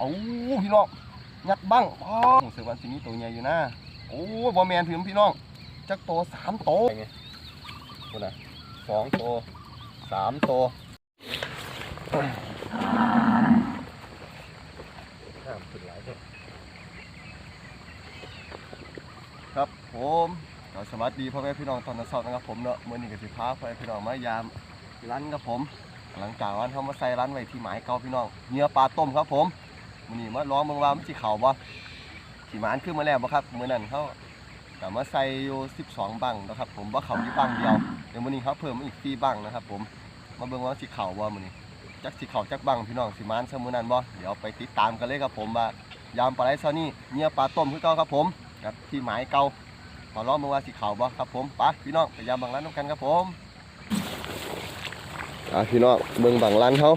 เอาพี่น้องยัดบ้างอ๋อรู้สึกว่าสิมีตัวใหญ่อยู่นะโอ้บอแมนถึงพี่น้องจักโตสามโตไงคนน่ะสองโตสามโตน้ำขึ้นหลายเด้อครับผมก็สวัสดีพ่อแม่พี่น้องตอนเช้านะครับผมเนาะมื่อนี้ก็สิพาพ่อแม่พี่น้องมายามร้านกับผม หลังจากวันเขามาใส่ร้านไว้ที่หมายเก่าพี่น้องเนื้อปลาต้มครับผม มื้อนี้มาลองเบิ่งว่ามันสิเข้าบ่สิหมานขึ้นมาแล้วบ่ครับมื้อนั้นเขาก็มาใส่อยู่12 บังนะครับ ผมบ่เข้าอยู่บังเดียวเดี๋ยวมื้อนี้เขาเพิ่มมาอีก4บังนะครับ ผมมาเบิ่งว่าสิเข้าบ่มื้อนี้จักสิเข้าจักบังพี่น้องสิหมานซะมื้อนั้นบ่เดี๋ยวไปติดตามกันเลยครับผมว่ายามปลาไหลเช้านี้เนื้อปลาต้มคือเก่าครับผมกับที่หมายเก่าขอลองเบิ่งว่าสิเขาบ่ครับผมไปพี่น้องไปยามบังร้านนํกันครับผมอะพี่น้องเบิ่งบังลันเขา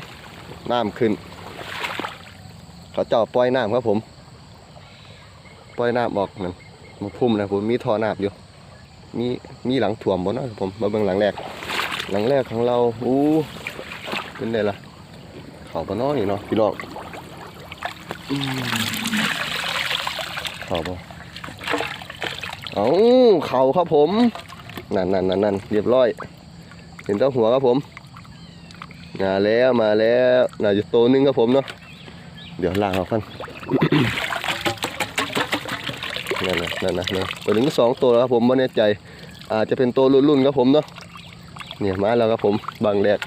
น้ำขึ้น เขาเจาะปล่อยน้ำครับผม ปล่อยน้ำออกนั่นมาพุ่มนะผมมีท่อน้ำอยู่มีมีหลังถ่วมบ่เนะครับผมมาเบิ่งหลังแรก หลังแรกของเราอู้เป็นไงล่ะเขาบ่น้อยเนาะพี่น้องเขาบ่เอาเขาครับผมนั่นนั่นนั่นนั่นเรียบร้อย เห็นแตัวหัวครับผมมาแล้วมาแล้วน่าจะโตนึงครับผมเนาะ เดี๋ยวล้างเอากันนั่นนะนั่นนะนะตัวนึงก็สองตัวแล้วครับผมไม่แน่ใจ อาจจะเป็นตัวรุ่นๆครับผมเนาะเนี่ยมาแล้วครับผมบางแรก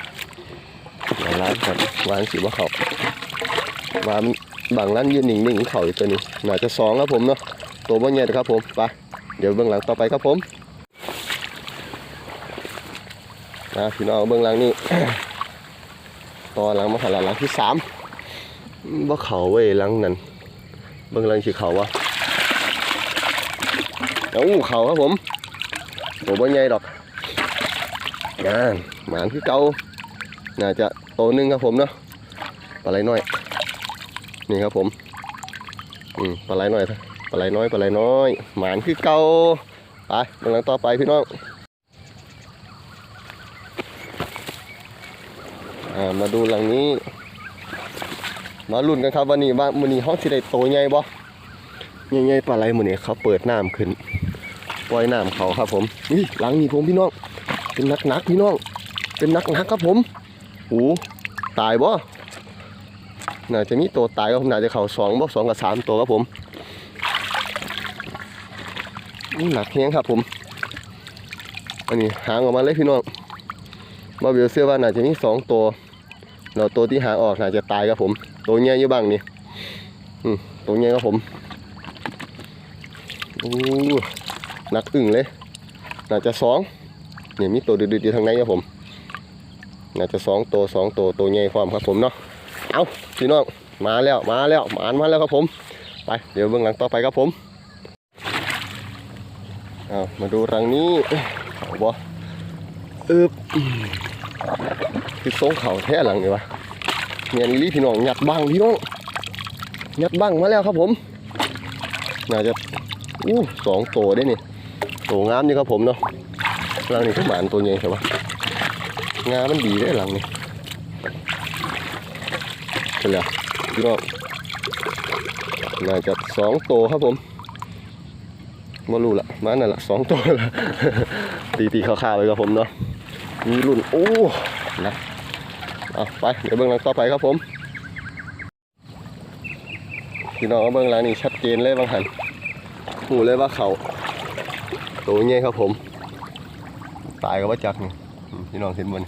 บางร้านครับวางสีว่าเขาวางบางร้านยืนหนิ่งเขาอีกตัวนี้น่าจะสองครับผมเนาะตัวบ่ใหญ่ครับผมไปเดี๋ยวเบื้องหลังต่อไปครับผมนะพี่น้องเบื้องหลังนี่ต่อหลังมาหันหลังหลังที่สาม บ่เขาเว้ยหลังนั้นเบิ่งลังสิเขาวะเอ้าเขาครับผมโหบ่ใหญ่ดอกงานหมานคือเก่าน่าจะโตหนึงครับผมเนาะปลาไหลน้อย นี่ครับผมอืมปลาไหลน้อยปลาไหลน้อยปลาไหลน้อย หมานคือเก่าไปเบิ่งลังต่อไปพี่น้องอ่ามาดูหลังนี้ มาลุ้นกันครับวันนี้ว่ามื้อนี้เฮาสิได้โตใหญ่บ่ใหญ่ๆปลาไหลมื้อนี้เขาเปิดน้ำขึ้น ปล่อยน้ำเขาครับผมนี่หลังนี้ผมพี่น้อง เป็นนักนักพี่น้อง เป็นนักนักครับผมโอ้ตายบ่น่าจะมีตัวตายครับผมน่าจะเข้าสองบ่สองกับสามตัวครับผมนี่หนักแฮงครับผม อันนี้หางออกมาเลยพี่น้องมาเบลเชื่อว่าน่าจะมีสองตัวแล้วตัวที่หางออกน่าจะตายครับผม ตัวใหญ่อยู่บ้างนี่ตัวใหญ่ครับผมโอ้หนักอึ่งเลยน่าจะสองเนี่ยมีตัวดืดๆอยู่ทางในครับผมน่าจะสองตัวสองตัวตัวใหญ่ความครับผมเนาะเอาพี่น้องมาแล้วมาแล้วหมานมาแล้วครับผม ไปเดี๋ยวเบื้องหลังต่อไปครับผมเอามาดูรังนี้เขาบ่อึบคือทรงเขาแท้หลังนี่วะ เมียนลี่พี่น้องหยัดบังพี่น้องหยัดบังมาแล้วครับผมน่าจะอู้สองตัวได้นี่ตัวงามนี่ครับผมเนาะหลังนี้คือหมานตัวใหญ่ใช่ปะงามมันดีได้หลังนี้ใช่แล้วพี่น้องน่าจะสองตัวครับผมไม่รู้ละมานั่นละสองตัวละตีตีๆข่าวๆไปครับผมเนาะมีรุ่นโอ้นะ เอาไปเดี๋ยวเบื้องหลังต่อไปครับผมพี่น้องเบื้องหลังนี่ชัดเจนเลยบางหันหูเลยว่าเขาตัวเงี้ยครับผม ตายกับว่าจักนี่พี่น้องเห็นบน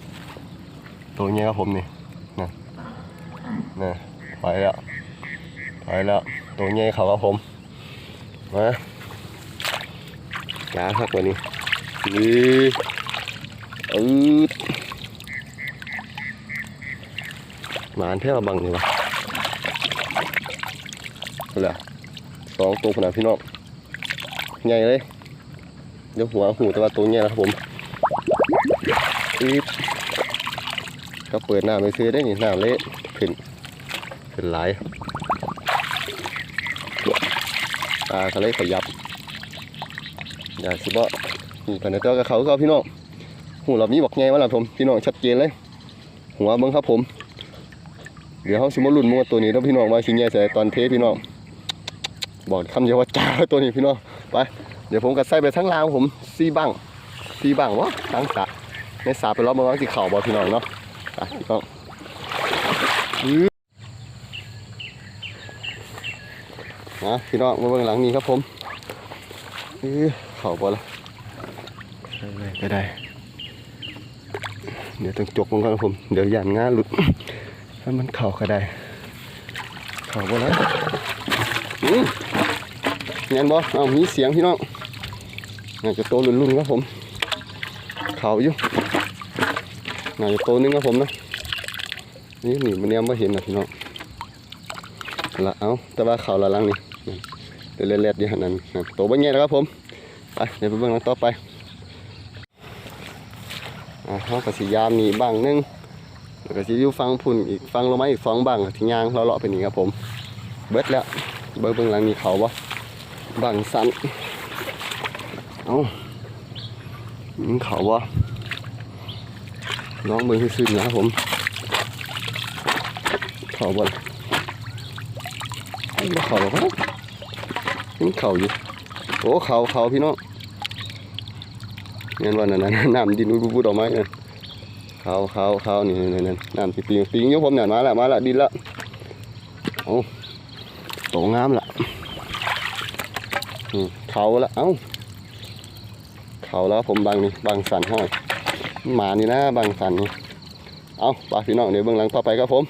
ตัวเงี้ยครับผมนี่นะนะไปแล้วไปแล้วตัวเงี้ยเขาครับผมมาล้าครับวันนี้นี่อืด หมานเท่าบังนี่วะเหรอสองตัวขนาดพี่น้องใหญ่เลยเดี๋ยวหัวหูแต่ว่าตัวใหญ่นะครับผมอืดก็เปิดหน้ำไปซื้อได้นี่น้ำเละขึ้นขึ้นหลายตาเขาเลยขยับอย่าสิบ่นี่กันเตัวกับเขาก็พี่น้องหูเรามีบอกไงวะล่ะผมพี่น้องชัดเจนเลย หัวเบิ้งครับผม เดี๋ยวเขาสิมาลุ้นมัวตัวนี้แล้วพี่น้องว่าสิแย่ใส่ตอนเทพี่น้องบอกคำเดียวว่าจ้าตัวนี้พี่น้องไปเดี๋ยวผมก็ใส่ไปทั้งรางผมซีบังซีบังวะทั้งสะในสระไปรอบเมืองที่เข่าบอพี่น้องเนาะไปพี่น้องนะพี่น้องมาเบื้องหลังนี้ครับผมอื้อเข่าบอละไปได้ เดี๋ยวต้องจกมันก่อนครับผม เดี๋ยวยันง่าหลุด ถ้ามันเข่าก็ได้ เข่าบ่แล้วอืมเงี้ยบ่เอามีเสียงพี่น้องน่าจะโตรุ่นๆครับผม เข่าอยู่น่าจะโตนึงครับผมนะนี่หนีมันเนี่ยไม่เห็นนะพี่น้องละเอาแต่ว่าเข่าละลังนี่เดี๋ยวเล็ดๆอยู่หันนั้นนั่นโตบ่เงี้ยแล้วครับผมไปเดี๋ยวไปเบิ่งหลังต่อไปอ่าเขาก็สิยามนี่บางนึง แล้วก็สิอยู่ฟังพุ่นอีกฟังลงมาอีกสองบางที่ยางเราเลาะไปนี่ครับผม เบิดแล้ว เบิ่งเบิ่งหลังนี่เขาบ่บางสันเอ้าอืมเขาบ่น้องเบิ่งซื่อๆนะครับผมเขาบ่ล่ะบ่เขาหรอกครับมันเขาอยู่โอ้เขาเขาพี่น้องเงี้ยวันนั้นน้ำดินบุดๆออกมาเนี่ย เขาเขาเขานี่นี่นี่น้ำที่ปิงปิงยุผมเนี่ยมาล้วมาล้วดินละโอ้โตงามละเขาละเอ้าเขาแล้วผมบางนี่บางสันห้อยหมานี่นะบางสันนี่เอาปลาพี่น้องเดี๋ยวเบื้องหลังต่อไปครับผม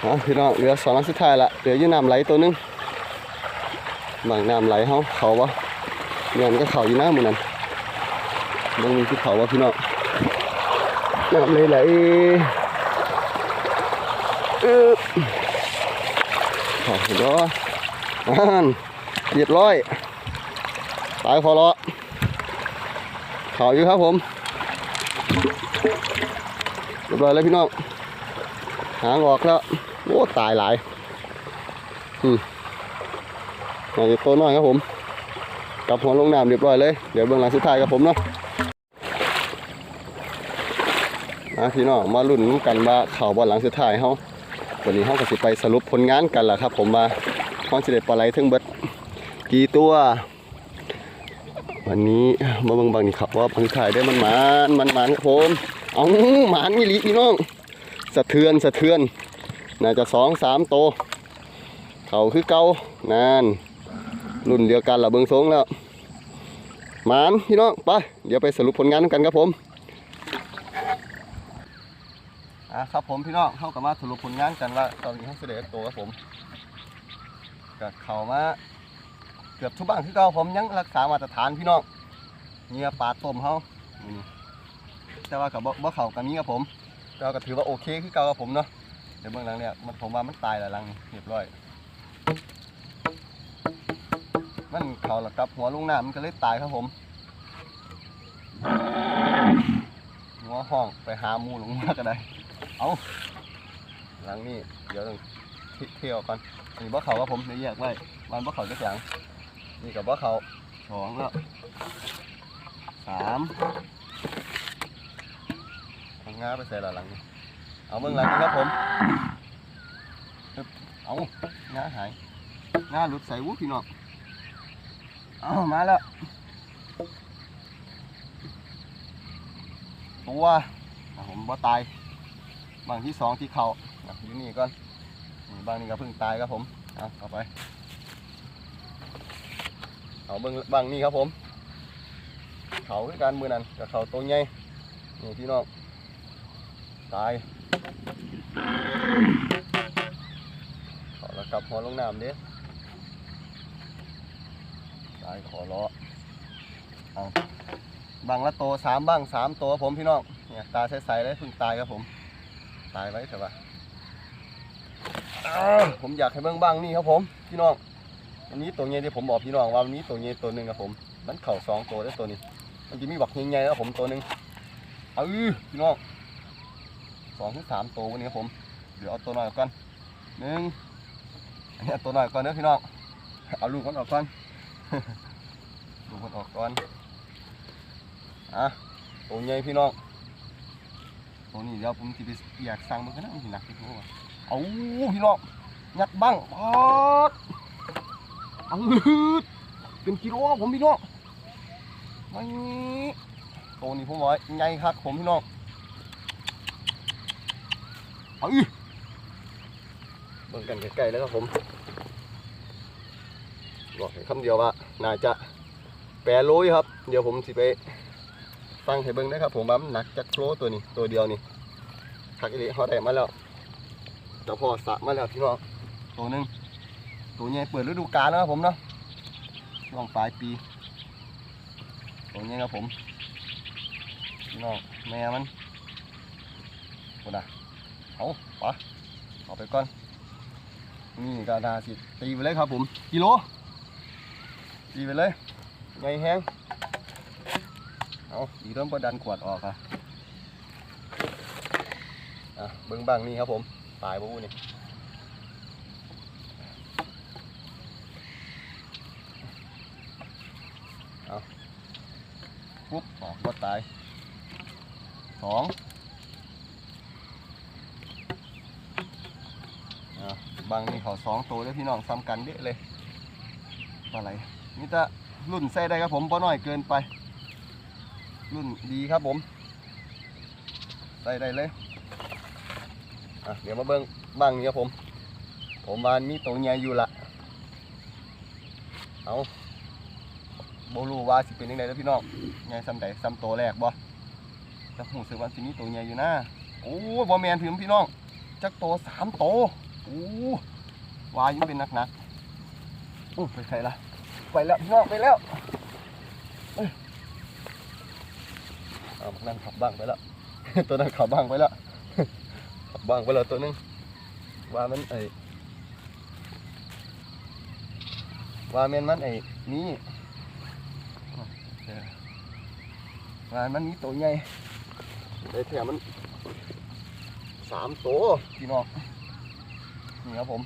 เอาพี่น้องเหลือสองอันสุดท้ายละเหลือยี่น้ำไหลตัวหนึงบางน้ำไหลเขาเขาวะเงินก็เขาอยู่หน้ามือนั้น บางมีที่เขาว่าพี่น้องน้ำเลยไหลเออเขาเห็นแล้วอ่านเรียบร้อยตายพอละเขาอยู่ครับผมเรียบร้อยแล้วพี่น้องหางออกแล้วโอ้ตายหลายอืมน่าจะตัวน้อยครับผม กลับหัวลงน้ำเรียบร้อยเลย เดี๋ยวเบื้องหลังสุดท้ายกับผมเนาะ นะพี่น้องมาลุ้นกันว่าเข่าบอลหลังสุดท้ายเฮาวันนี้เฮาก็สิไปสรุปผลงานกันล่ะครับ ผมว่าเฮาสิได้ปลาไหลถึงเบิดกี่ตัว วันนี้มาบิ่งบางนี่ครับว่าผลสุดท้ายได้มันหมานมันหมานครับผมเอาหมานอีหลีพี่น้องสะเทือนสะเทือนน่าจะสองสามโต เขาคือเกานานรุ่นเดียวกันละเบิงทรงแล้วหมานพี่น้องไปเดี๋ยวไปสรุปผลงานกันครับผม อะครับผมพี่น้องเข้ากับมาสรุปผลงานกันว่าตอนนี้เขาเสด็จตัวครับผมกับเขามาเกือบทุกบ้านที่เก่าผมยังรักษามาตรฐานพี่น้องเงียปลาต้มเขาแต่ว่ากับบ่เขากับนี้ครับผมแต่ว่าก็ถือว่าโอเคคือเก่าครับผมเนาะเดี๋ยวเบื้องหลังเนี่ยมันผมว่ามันตายหลายลังเรียบร้อยมันเขาหละกับหัวลงน้ำมันก็เลยตายครับผมหัวห้องไปหามูลงมาก็ได้ เอาหลังนี้เดี๋ยวต้องเที่ยวก่อนนี่บ่เขาครับผมเดี๋ยวแยกไว้มันบ่เขาจะแข็งนี่กับบ่เขาสองแล้วสามทางงาไปใส่หลังนี้เอาเบื้องหลังนี้ครับผมเอางาหายงาหลุดใส่วุ้พี่น้องเอามาแล้วตัวผมบ่ตาย บางที่สองที่เขาอะอยู่นี่ก่อนบางนี่ก็เพิ่งตายครับผมเอาเอาไปเอาเบิ่งบางนี่ครับผม เขาคือการมือนั้นกับเขาตัวใหญ่นี่พี่น้องตายเขาแล้วกลับหัวลงน้ำเด้ตายขอล้อเอาบังละโตสามบังสามตัวผมพี่น้องเนี่ยตาใสๆเลยเพิ่งตายครับผม ตายไว้เถอะวะผมอยากให้เบิ่งบ้างนี่ครับผมพี่น้องวันนี้ตัวเงี้ยที่ผมบอกพี่น้องว่าวันนี้ตัวเงี้ยตัวหนึ่งครับผม มันเข่าสองตัวได้ตัวนี้ มันจะมีบักใหญ่ๆครับผมตัวหนึ่งเอาอื้อพี่น้องสองถึงสามตัววันนี้ครับผมเดี๋ยวเอาตัวน้อยก่อนหนึ่งอันนี้เอาตัวน้อยก่อนเด้อพี่น้องเอาลูกมันออกก่อนดูมันออกก่อนอะตัวใหญ่พี่น้อง ตัวนี้เดี๋ยวผมจะไปอยากสั่งมันก็น่ามันหนักที่ตัวเอาพี่น้องยัดบ้างพอดอาลืดเป็นกิโลครับผมพี่น้องไม่ตัวนี้ผมบอกว่าใหญ่ครับผมพี่น้องเอาอีเบิ่งกันใกล้ๆแล้วครับผมบอกให้คำเดียวว่าน่าจะแปรโลยครับ เดี๋ยวผมสิไป ฟังให้เบิ่งได้ครับผมว่ามันหนักจากโคลตัวนี้ตัวเดียวนี่ทักอีหลีเขาได้มาแล้วเจ้าพ่อสะมาแล้วพี่น้องตัวหนึงตัวใหญ่เปิดฤดูกาลแล้วครับผมเนาะช่วงปลายปี ตัวนี้ครับผมพี่น้องแม่มันโอ้นะเอาปะเอาไปก่อนนี่กระดาสิตีไปเลยครับผมกิโลตีไปเลยไงแห้ง เอาอีเริ่มประดันขวดออกอะอะเบิ้งบังนี่ครับผมตายบ่บูนี่เอาปุ๊บออกก็ตายสองอะบางนี่เขาสองตัวเลยพี่น้องซ้ำกันเด้เลยปลาไหลนี่จะรุ่นใส่ได้ครับผมบ่น้อยเกินไป รุ่นดีครับผมใส่ได้เลยอะเดี๋ยวมาเบิ้งบ้างนี้ครับผม ผมวานมีตัวใหญ่อยู่ละเอาโบลูว่าสิเป็นยังไงแล้วพี่น้องใหญ่ซ้ำใดซ้ำตัวแรกบ่แต่หูสึกว่าสิมีตัวใหญ่อยู่นะโอ้บ่แมนพี่พี่น้องจักโตสามโตโอ้วายังเป็นนักหนักๆอู้ไปใส่ละไปแล้วพี่น้องไปแล้วเอ้ยเอา นั่นขับบ้างไปแล้ว ตัวนั้นขับบ้างไปแล้วขับบ้างไปแล้วตัวหนึงว่ามันไอ้ว่ามันมันไอ้นี่ว่ามันมีตัวใหญ่ไอ้แถมมันสามตัวพี่น้องนี่ครับผม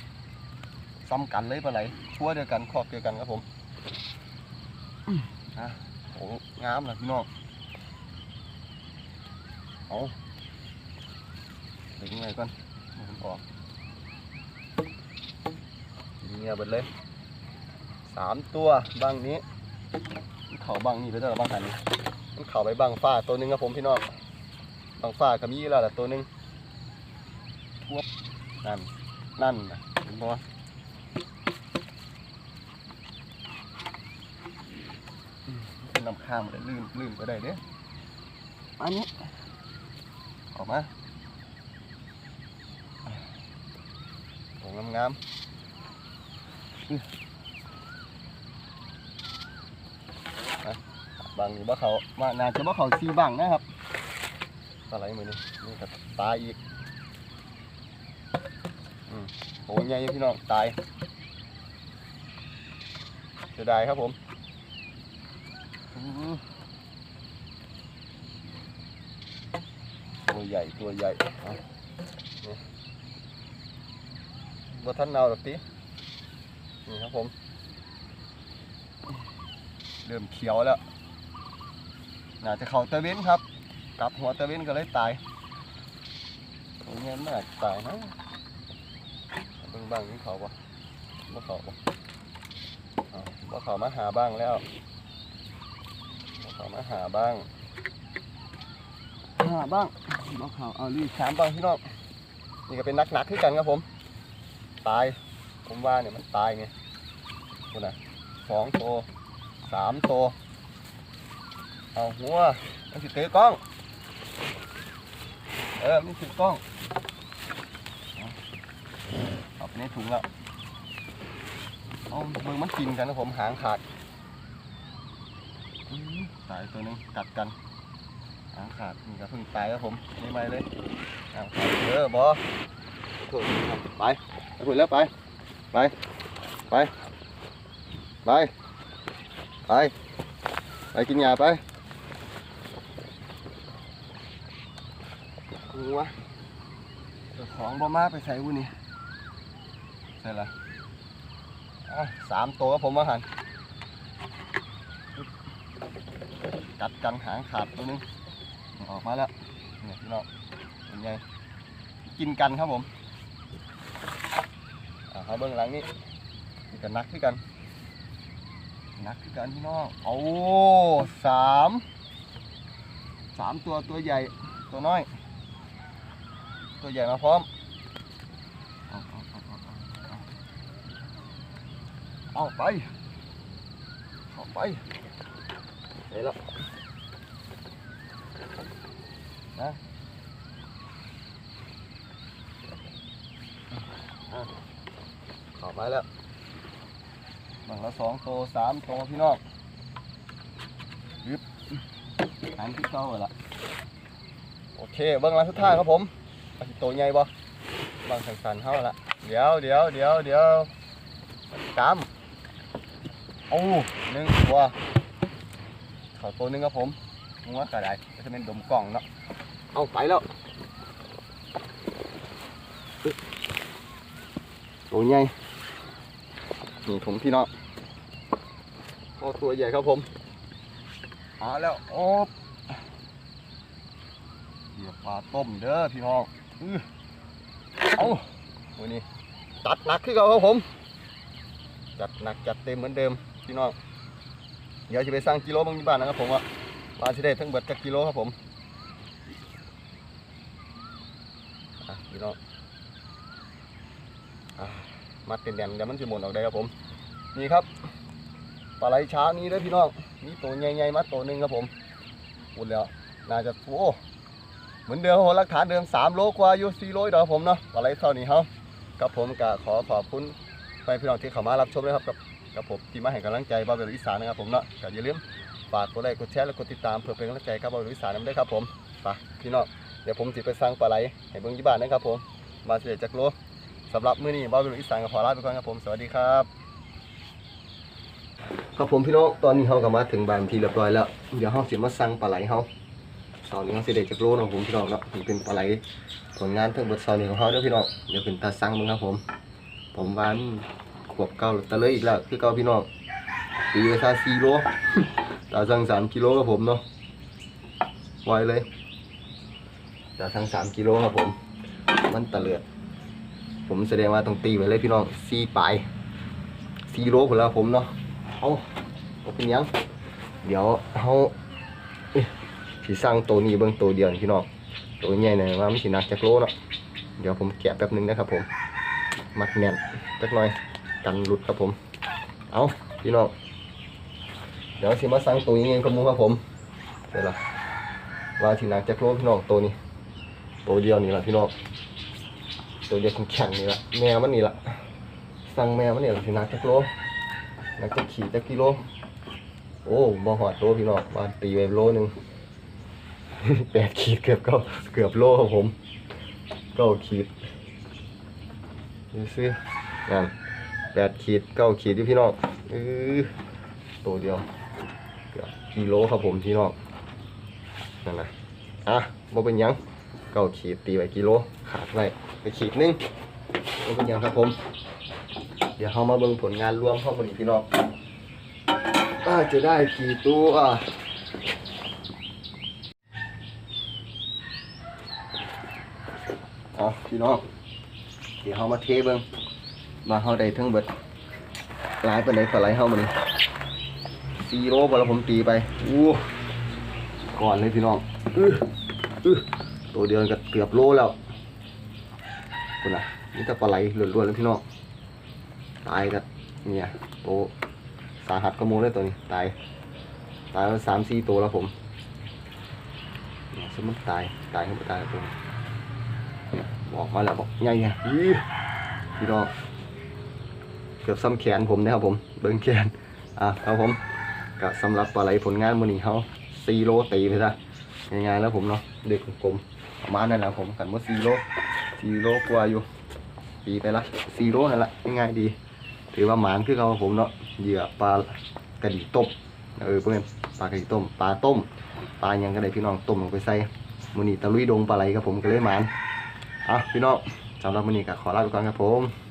ซ้ำกันเลยปลาไหลชั่วเดียวกันครอบเดียวกันครับผมอืมอะโอ้งามนะพี่น้อง เอาดึงไงก่อนมันออกเงียบไปเลยสามตัวบังนี้มันเข่าบังนี่ไปได้หรอบังหันนี่มันเข่าไปบังฟ้าตัวนึงครับผมพี่น้องบังฟ้าก็มีแล้วแหละตัวนึงทวบนั่นนั่นนะเห็นปะอืมเป็นน้ำข้ามเลยลื่นลื่นก็ได้เด้ออันนี้ ออกมาโอ้งามๆอื้ออะบางนี่บ่เขามาน่าจะบ่เขาซีบังนะครับอะไรมือนี่นี่ก็ตายอีกอืมโหใหญ่พี่น้องตายเสียดายครับผมอื้อตัว ใหญ่ตัวใหญ่เอานี่บ่ทันเอาหรอกตินี่ครับผม เริ่มเขียวแล้วน่าจะเข่าตะเว้นครับ กลับหัวตะเว้นก็เลยตายโอ้ยเงี้ยมาตายนะบิ่งบ้างนี่เขาปะบ่เขาปะเอาบ่เขามาหาบ้างแล้วบ่เขามาหาบ้าง หาบ้างบ่เขาเอาลีสามบ้างพี่น้องนี่ก็เป็นนักหนักขึ้นกันครับผม ตาย ผมว่าเนี่ยมันตายไงคุณนะสองโตวสามโตวเอาหัวมันสิเตะกล้อง เออมันสิกล้องเอาไปในถุงแล้วเอามือมันกินกันนะผมหางขาด ตายตัวนึงกัดกัน หางขาดนี่ก็เพิ่งตายครับผมนี่ไม่เลยหางขาดเออบอโถ่ครับไปไปคุยแล้วไป ไป ไป ไป ไป ไปกินยาไปหัวเจ้าของบ่มาไปใส่วุนี่ใส่ละอะสามตัวครับผมมาหันกัดกันหางขาดตัวหนึง ออกมาแล้วเนี่ยพี่น้องเป็นไงกินกันครับผมอ่าเขาเบื้องหลังนี่มีกันนักขึ้นกัน นักขึ้นกันพี่น้องโอ้สามสามตัวตัวใหญ่ตัวน้อย ตัวใหญ่มาพร้อมเอาไปเอาไปเดี๋ยวแล้วนะ อะเข้าไปแล้วบังละสองตัวสามตัวพี่น้องยึบหันที่เก้าเลยละโอเคเบิ้งหลังสุดท้ายครับผมเอาสิตัวใหญ่บ่บางสันๆเท่าละเดี๋ยวเดี๋ยวเดี๋ยวเดี๋ยวตามโอ้หนึ่งตัวขอตัวหนึ่งครับผมงัวกระไดจะเป็นดมกล่องเนาะเอาไปแล้ว ตัวใหญ่นี่ผมพี่น้องโอ้ตัวใหญ่ครับผมเอาแล้วโอ้เหยียบปลาต้มเด้อพี่น้องอือเอาวันนี้จัดหนักขึ้นเก่าครับผม จัดหนักจัดเต็มเหมือนเดิมพี่น้องเดี๋ยวจะไปสร้างกิโลบางที่บ้านนะครับผมว่าปลาที่ได้ทั้งเบิดจักกิโลครับผมพี่น้อง มัดเป็นแดนเดี๋ยวมันจะหมุนออกได้ครับผม นี่ครับปลาไหลช้านี้เด้พี่น้องนี่ตัวใหญ่ๆมัดตัวหนึ่งครับผมอุดแล้วน่าจะโอ้เหมือนเดิมครับผมหลักฐานเดิม3โลกว่าอยู่4โลอีกแล้วครับผมเนาะปลาไหลเท่านี้ครับกับผมก็ขอขอบคุณแฟนพี่น้องที่เข้ามารับชมนะครับกับกับผมที่มาให้กำลังใจบ้าวเบลอีสานนะครับผมเนาะก็อย่าลืมฝากกดไลค์กดแชร์และกดติดตามเพื่อเป็นกำลังใจกับบ้าวเบลอีสานนำด้วยครับผมไปพี่น้องเดี๋ยวผมจะไปสร้างปลาไหลให้เบิ่งที่บ้านนะครับผมมาเสียจากโล สำหรับมื้อนี้บ้าเบลอีสานก็ขอลาไปก่อนครับผมสวัสดีครับครับผมพี่น้องตอนนี้เขาก็มาถึงบ้านที่เรียบร้อยแล้วเดี๋ยวเขาสิมาสั่งปลาไหลเขาเสาร์นี้เขาสิได้จากโลเนาะผมพี่น้องเนาะมันเป็นปลาไหลผลงานทั้งหมดเสาร์นี้ของเขาเด้อพี่น้องเดี๋ยวเป็นตาสั่งมึงครับผม ผมวามันขวบเก้าตะเลยอีกแล้วคือเก้าพี่น้องตีไปซาซีโลตาสั่งสามกิโลครับผมเนาะไวเลยตาสั่งสามกิโลครับผม มันตะเลือด ผมแสดงว่าต้องตีไว้เลยพี่น้องซีปลายซีโลผลแล้วผมเนาะเอาเอาเป็นยัง เดี๋ยวเขาเอ๊ะสีสั่งตัวนี้เบิ่งตัวเดียวพี่น้องตัวใหญ่หน่อยว่าไมันสีนักจากโลเนาะเดี๋ยวผมแกะแป๊บหนึงนะครับผม มัดแน่นจักหน่อยกันหลุดครับผม เอาพี่น้องเดี๋ยวสิมาสั่งตัวนี้เองครับมูครับผมเดี๋ยวละว่าที่นักจักโลพี่น้องตัวนี้ตัวเดียวนี่แหละพี่น้อง ตัวเดียวแข็งนี่ละแมวมันนี่ละสั่งแมวมันนี่ละที่นักจักโลนักจักขี่จักกิโล โอ้บ่หอดโลพี่น้องมาตีไปโลหนึ่งแปดขีดเกือบก้าเกือบโลครับผมเก้าขีดซื้อนั่นแปดขีดเก้าขีดที่พี่น้องเออตัวเดียวเกือบกิโลครับผมพี่น้องนั่นนะอะบ่เป็นยังเก้าขีดตีไว้กิโลขาดไว้ ไปขีดนึงบ่เป็นยังครับผม เดี๋ยวเรามาเบิ่งผลงานรวมขอมันพี่น้องว่าจะได้กี่ตัวอะพี่น้องเดี๋ยวเรามาเทเบิ่งมาเฮาได้ทั้งเบิดหลายปานใดก็หลายเฮามื้อนี้4โลบ่แล้วผมตีไปอู้ก่อนเลยพี่น้องอืออือตัวเดียวก็เกือบโลแล้ว คุณน่ะนี่แต่ปลาไหลล้วนๆเลยพี่น้องตายก็เนี่ยโตสาหัสก็โมเลยตัวนี้ตาย ตายมาสามสี่ตัวแล้วผมเนี่ยสมมติตายตายขึ้นมาตายแล้วตัวนี้บอกมาแล้วบอกใหญ่ไงอีพี่น้องเกือบซ้ำแขนผมนะครับผมเบิ้งแขนอะครับผมก็สำหรับปลาไหลผลงานมื้อนี้เขา4โลตีไปซะง่ายๆแล้วผมเนาะเด็กกลมประมาณนั้นแหละผมกันว่า4โล 4โลกว่าอยู่ตีไปละสี่โลนั่นแหละง่ายดี ถือว่าหมานคือเขาผมเนาะเหยื่อปลากระดิ่งต้มเออเพื่อนปลากระดิ่งต้มปลาต้มปลายังก็ได้พี่น้องต้มลงไปใส่มือนีตะลุยดงปลาไหลครับผมก็เลยหมานอะพี่น้องสำหรับวันนี้ก็ขอลาไปก่อนครับผม